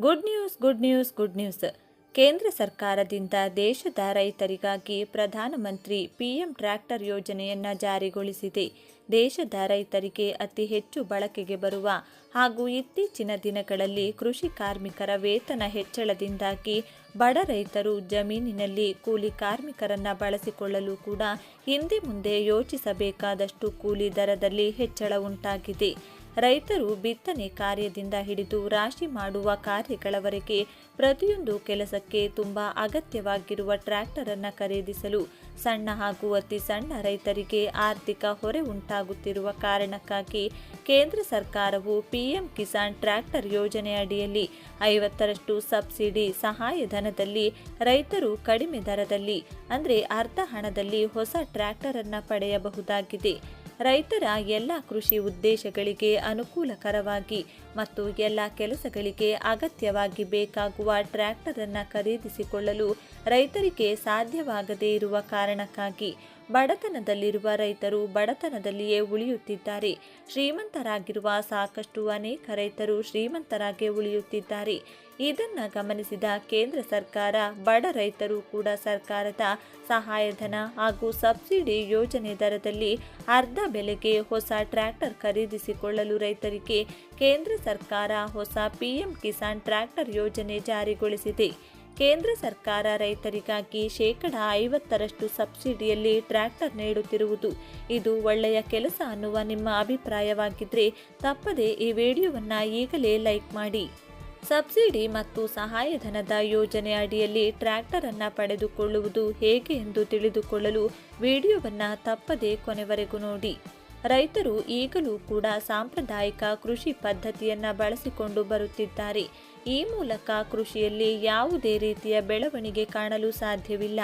Good news good news good news. ಕೇಂದ್ರ ಸರ್ಕಾರದಿಂದ ದೇಶದ ರೈತರಿಗಾಗಿ ಪ್ರಧಾನಮಂತ್ರಿ ಪಿಎಂ ಟ್ರ್ಯಾಕ್ಟರ್ ಯೋಜನೆಯನ್ನು ಜಾರಿಗೊಳಿಸಿದೆ. ದೇಶದ ರೈತರಿಗೆ ಅತಿ ಹೆಚ್ಚು ಬಳಕೆಗೆ ಬರುವ ಹಾಗೂ ಇತ್ತೀಚಿನ ದಿನಗಳಲ್ಲಿ ಕೃಷಿ ಕಾರ್ಮಿಕರ ವೇತನ ಹೆಚ್ಚಳದಿಂದಾಗಿ ಬಡ ರೈತರು ಜಮೀನಿನಲ್ಲಿ ಕೂಲಿ ಕಾರ್ಮಿಕರನ್ನು ಬಳಸಿಕೊಳ್ಳಲು ಕೂಡ ಹಿಂದೆ ಮುಂದೆ ಯೋಚಿಸಬೇಕಾದಷ್ಟು ಕೂಲಿ ದರದಲ್ಲಿ ಹೆಚ್ಚಳ ಉಂಟಾಗಿದೆ. ರೈತರು ಬಿತ್ತನೆ ಕಾರ್ಯದಿಂದ ಹಿಡಿದು ರಾಶಿ ಮಾಡುವ ಕಾರ್ಯಗಳವರೆಗೆ ಪ್ರತಿಯೊಂದು ಕೆಲಸಕ್ಕೆ ತುಂಬ ಅಗತ್ಯವಾಗಿರುವ ಟ್ರ್ಯಾಕ್ಟರ್ ಅನ್ನು ಖರೀದಿಸಲು ಸಣ್ಣ ಹಾಗೂ ಅತಿ ಸಣ್ಣ ರೈತರಿಗೆ ಆರ್ಥಿಕ ಹೊರೆ ಉಂಟಾಗುತ್ತಿರುವ ಕಾರಣಕ್ಕಾಗಿ ಕೇಂದ್ರ ಸರ್ಕಾರವು ಪಿಎಂ ಕಿಸಾನ್ ಟ್ರ್ಯಾಕ್ಟರ್ ಯೋಜನೆ ಅಡಿಯಲ್ಲಿ ಐವತ್ತರಷ್ಟು ಸಬ್ಸಿಡಿ ಸಹಾಯಧನದಲ್ಲಿ ರೈತರು ಕಡಿಮೆ ದರದಲ್ಲಿ, ಅಂದರೆ ಅರ್ಧ ಹಣದಲ್ಲಿ ಹೊಸ ಟ್ರ್ಯಾಕ್ಟರ್ ಅನ್ನು ಪಡೆಯಬಹುದಾಗಿದೆ. ರೈತರ ಎಲ್ಲ ಕೃಷಿ ಉದ್ದೇಶಗಳಿಗೆ ಅನುಕೂಲಕರವಾಗಿ ಮತ್ತು ಎಲ್ಲ ಕೆಲಸಗಳಿಗೆ ಅಗತ್ಯವಾಗಿ ಬೇಕಾಗುವ ಟ್ರ್ಯಾಕ್ಟರ್ ಅನ್ನು ಖರೀದಿಸಿಕೊಳ್ಳಲು ರೈತರಿಗೆ ಸಾಧ್ಯವಾಗದೇ ಇರುವ ಕಾರಣಕ್ಕಾಗಿ ಬಡತನದಲ್ಲಿರುವ ರೈತರು ಬಡತನದಲ್ಲಿಯೇ ಉಳಿಯುತ್ತಿದ್ದಾರೆ. ಶ್ರೀಮಂತರಾಗಿರುವ ಸಾಕಷ್ಟು ಅನೇಕ ರೈತರು ಶ್ರೀಮಂತರಾಗಿ ಉಳಿಯುತ್ತಿದ್ದಾರೆ. ಇದನ್ನು ಗಮನಿಸಿದ ಕೇಂದ್ರ ಸರ್ಕಾರ, ಬಡ ರೈತರು ಕೂಡ ಸರ್ಕಾರದ ಸಹಾಯಧನ ಹಾಗೂ ಸಬ್ಸಿಡಿ ಯೋಜನೆ ದರದಲ್ಲಿ ಅರ್ಧ ಬೆಲೆಗೆ ಹೊಸ ಟ್ರ್ಯಾಕ್ಟರ್ ಖರೀದಿಸಿಕೊಳ್ಳಲು ರೈತರಿಗೆ ಕೇಂದ್ರ ಸರ್ಕಾರ ಹೊಸ ಪಿಎಂ ಕಿಸಾನ್ ಟ್ರ್ಯಾಕ್ಟರ್ ಯೋಜನೆ ಜಾರಿಗೊಳಿಸಿದೆ. ಕೇಂದ್ರ ಸರ್ಕಾರ ರೈತರಿಗಾಗಿ ಶೇಕಡ ಐವತ್ತರಷ್ಟು ಸಬ್ಸಿಡಿಯಲ್ಲಿ ಟ್ರ್ಯಾಕ್ಟರ್ ನೀಡುತ್ತಿರುವುದು ಇದು ಒಳ್ಳೆಯ ಕೆಲಸ ಅನ್ನುವ ನಿಮ್ಮ ಅಭಿಪ್ರಾಯವಾಗಿದ್ದರೆ ತಪ್ಪದೆ ಈ ವಿಡಿಯೋವನ್ನು ಈಗಲೇ ಲೈಕ್ ಮಾಡಿ. ಸಬ್ಸಿಡಿ ಮತ್ತು ಸಹಾಯಧನದ ಯೋಜನೆ ಅಡಿಯಲ್ಲಿ ಟ್ರ್ಯಾಕ್ಟರ್ ಅನ್ನು ಪಡೆದುಕೊಳ್ಳುವುದು ಹೇಗೆ ಎಂದು ತಿಳಿದುಕೊಳ್ಳಲು ವಿಡಿಯೋವನ್ನು ತಪ್ಪದೆ ಕೊನೆವರೆಗೂ ನೋಡಿ. ರೈತರು ಈಗಲೂ ಕೂಡ ಸಾಂಪ್ರದಾಯಿಕ ಕೃಷಿ ಪದ್ಧತಿಯನ್ನು ಬಳಸಿಕೊಂಡು ಬರುತ್ತಿದ್ದಾರೆ. ಈ ಮೂಲಕ ಕೃಷಿಯಲ್ಲಿ ಯಾವುದೇ ರೀತಿಯ ಬೆಳವಣಿಗೆ ಕಾಣಲು ಸಾಧ್ಯವಿಲ್ಲ.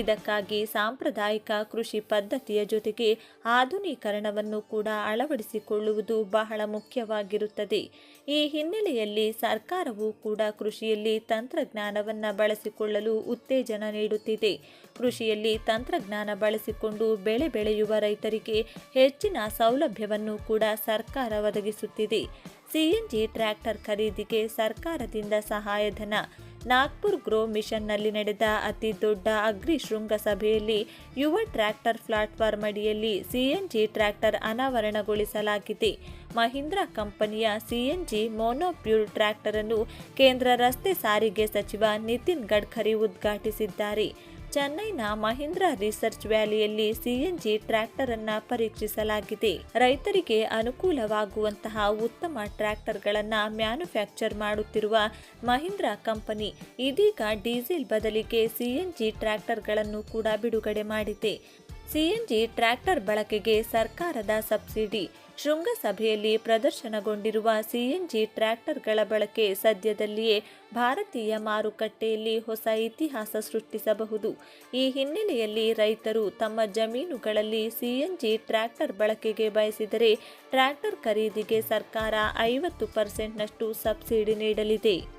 ಇದಕ್ಕಾಗಿ ಸಾಂಪ್ರದಾಯಿಕ ಕೃಷಿ ಪದ್ಧತಿಯ ಜೊತೆಗೆ ಆಧುನೀಕರಣವನ್ನು ಕೂಡ ಅಳವಡಿಸಿಕೊಳ್ಳುವುದು ಬಹಳ ಮುಖ್ಯವಾಗಿರುತ್ತದೆ. ಈ ಹಿನ್ನೆಲೆಯಲ್ಲಿ ಸರ್ಕಾರವು ಕೂಡ ಕೃಷಿಯಲ್ಲಿ ತಂತ್ರಜ್ಞಾನವನ್ನು ಬಳಸಿಕೊಳ್ಳಲು ಉತ್ತೇಜನ ನೀಡುತ್ತಿದೆ. ಕೃಷಿಯಲ್ಲಿ ತಂತ್ರಜ್ಞಾನ ಬಳಸಿಕೊಂಡು ಬೆಳೆ ಬೆಳೆಯುವ ರೈತರಿಗೆ ಹೆಚ್ಚಿನ ಸೌಲಭ್ಯವನ್ನು ಕೂಡ ಸರ್ಕಾರ ಒದಗಿಸುತ್ತಿದೆ. ಸಿಎನ್ಜಿ ಟ್ರ್ಯಾಕ್ಟರ್ ಖರೀದಿಗೆ ಸರ್ಕಾರದಿಂದ ಸಹಾಯಧನ. ನಾಗ್ಪುರ್ ಗ್ರೋ ಮಿಷನ್ನಲ್ಲಿ ನಡೆದ ಅತಿ ದೊಡ್ಡ ಅಗ್ರಿ ಶೃಂಗ ಸಭೆಯಲ್ಲಿ ಯುವ ಟ್ರ್ಯಾಕ್ಟರ್ ಪ್ಲಾಟ್ಫಾರ್ಮ್ ಅಡಿಯಲ್ಲಿ ಸಿಎನ್ಜಿ ಟ್ರ್ಯಾಕ್ಟರ್ ಅನಾವರಣಗೊಳಿಸಲಾಗಿದೆ. ಮಹೀಂದ್ರಾ ಕಂಪನಿಯ ಸಿಎನ್ಜಿ ಮೋನೋಪ್ಯೂರ್ ಟ್ರ್ಯಾಕ್ಟರ್ ಅನ್ನು ಕೇಂದ್ರ ರಸ್ತೆ ಸಾರಿಗೆ ಸಚಿವ ನಿತಿನ್ ಗಡ್ಕರಿ ಉದ್ಘಾಟಿಸಿದ್ದಾರೆ. ಚೆನ್ನೈನ ಮಹೀಂದ್ರ ರಿಸರ್ಚ್ ವ್ಯಾಲಿಯಲ್ಲಿ ಸಿಎನ್ಜಿ ಟ್ರ್ಯಾಕ್ಟರ್ ಅನ್ನ ಪರೀಕ್ಷಿಸಲಾಗಿದೆ. ರೈತರಿಗೆ ಅನುಕೂಲವಾಗುವಂತಹ ಉತ್ತಮ ಟ್ರ್ಯಾಕ್ಟರ್ಗಳನ್ನು ಮ್ಯಾನುಫ್ಯಾಕ್ಚರ್ ಮಾಡುತ್ತಿರುವ ಮಹೀಂದ್ರ ಕಂಪನಿ ಇದೀಗ ಡೀಸೆಲ್ ಬದಲಿಗೆ ಸಿಎನ್ಜಿ ಟ್ರ್ಯಾಕ್ಟರ್ಗಳನ್ನು ಕೂಡ ಬಿಡುಗಡೆ ಮಾಡಿದೆ. ಸಿಎನ್ಜಿ ಟ್ರ್ಯಾಕ್ಟರ್ ಬಳಕೆಗೆ ಸರ್ಕಾರದ ಸಬ್ಸಿಡಿ ಶೃಂಗಸಭೆಯಲ್ಲಿ ಪ್ರದರ್ಶನಗೊಂಡಿರುವ ಸಿಎನ್ಜಿ ಟ್ರ್ಯಾಕ್ಟರ್ಗಳ ಬಳಕೆ ಸದ್ಯದಲ್ಲಿಯೇ ಭಾರತೀಯ ಮಾರುಕಟ್ಟೆಯಲ್ಲಿ ಹೊಸ ಇತಿಹಾಸ ಸೃಷ್ಟಿಸಬಹುದು. ಈ ಹಿನ್ನೆಲೆಯಲ್ಲಿ ರೈತರು ತಮ್ಮ ಜಮೀನುಗಳಲ್ಲಿ ಸಿಎನ್ಜಿ ಟ್ರ್ಯಾಕ್ಟರ್ ಬಳಕೆಗೆ ಬಯಸಿದರೆ ಟ್ರ್ಯಾಕ್ಟರ್ ಖರೀದಿಗೆ ಸರ್ಕಾರ ಐವತ್ತು ಪರ್ಸೆಂಟ್ನಷ್ಟು ಸಬ್ಸಿಡಿ ನೀಡಲಿದೆ.